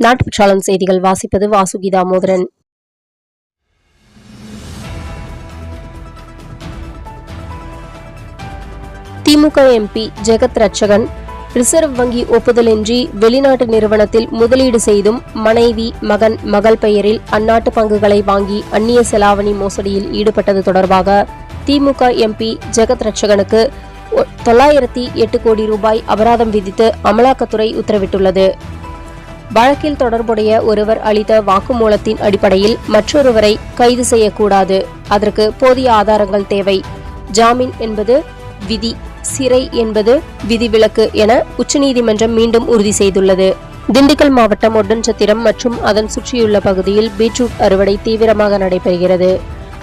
நாட்டுப்பற்றாளன் செய்திகள் வாசிப்பது வாசுகி தாமோதரன் திமுக MP Jagath Ratchagan reserve வங்கி ஒப்புதலின்றி வெளிநாட்டு நிறுவனத்தில் முதலீடு செய்தும் மனைவி மகன் மகள் பெயரில் அந்நாட்டு பங்குகளை வாங்கி அந்நிய செலாவணி மோசடியில் ஈடுபட்டது தொடர்பாக திமுக எம்பி ஜெகத் ரட்சகனுக்கு ஒ- தொள்ளாயிரத்தி எட்டு கோடி ரூபாய் அபராதம் விதித்து அமலாக்கத்துறை உத்தரவிட்டுள்ளது. வழக்கில் தொடர்புடைய ஒருவர் அளித்த வாக்குமூலத்தின் அடிப்படையில் மற்றொருவரை கைது செய்யக்கூடாது. அதற்கு போதிய ஆதாரங்கள் தேவை. ஜாமீன் என்பது விதி. சிறை என்பது விதிவிலக்கு என உச்சநீதிமன்றம் மீண்டும் உறுதி செய்துள்ளது. திண்டுக்கல் மாவட்டம் ஒட்டன்சத்திரம் மற்றும் அதன் சுற்றியுள்ள பகுதியில் பீட்ரூட் அறுவடை தீவிரமாக நடைபெறுகிறது.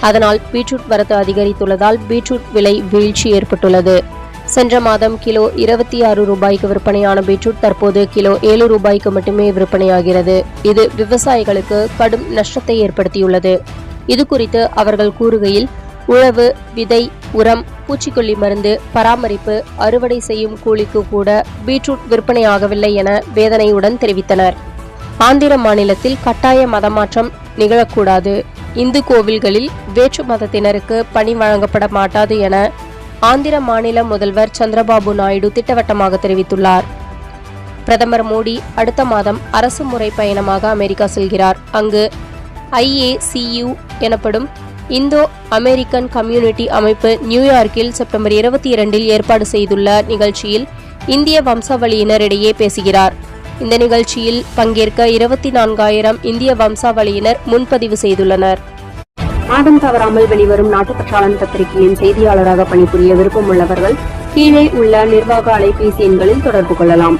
அதனால் பீட்ரூட் வரத்து அதிகரித்துள்ளதால் பீட்ரூட் விலை வீழ்ச்சி ஏற்பட்டுள்ளது. சென்ற மாதம் கிலோ இருபத்தி ஆறு ரூபாய்க்கு விற்பனையான பீட்ரூட் தற்போது கிலோ ஏழு ரூபாய்க்கு மட்டுமே விற்பனையாகிறது. இது விவசாயிகளுக்கு கடும் நஷ்டத்தை ஏற்படுத்தியுள்ளது. இது குறித்து அவர்கள் கூறுகையில் உழவு விதை உரம் பூச்சிக்கொல்லி மருந்து பராமரிப்பு அறுவடை செய்யும் கூலிக்கு கூட பீட்ரூட் விற்பனையாகவில்லை என வேதனையுடன் தெரிவித்தனர். ஆந்திர மாநிலத்தில் கட்டாய மதமாற்றம் நிகழக்கூடாது. இந்து கோவில்களில் வேற்று மதத்தினருக்கு பணி வழங்கப்பட மாட்டாது என ஆந்திர மாநில முதல்வர் சந்திரபாபு நாயுடு திட்டவட்டமாக தெரிவித்துள்ளார். பிரதமர் மோடி அடுத்த மாதம் அரசு முறை பயணமாக அமெரிக்கா செல்கிறார். அங்கு ஐஏசியு எனப்படும் இந்தோ அமெரிக்கன் கம்யூனிட்டி அமைப்பு நியூயார்க்கில் செப்டம்பர் இருபத்தி இரண்டில் ஏற்பாடு செய்துள்ள நிகழ்ச்சியில் இந்திய வம்சாவளியினரிடையே பேசுகிறார். இந்த நிகழ்ச்சியில் பங்கேற்க இருபத்தி நான்காயிரம் இந்திய வம்சாவளியினர் முன்பதிவு செய்துள்ளனர். மாதம் தவறாமல் வெளிவரும் நாட்டுப்பற்றாளன் பத்திரிகையின் செய்தியாளராக பணிபுரிய விருப்பமுள்ளவர்கள் கீழே உள்ள நிர்வாக அலைபேசி எண்களில் தொடர்பு கொள்ளலாம்.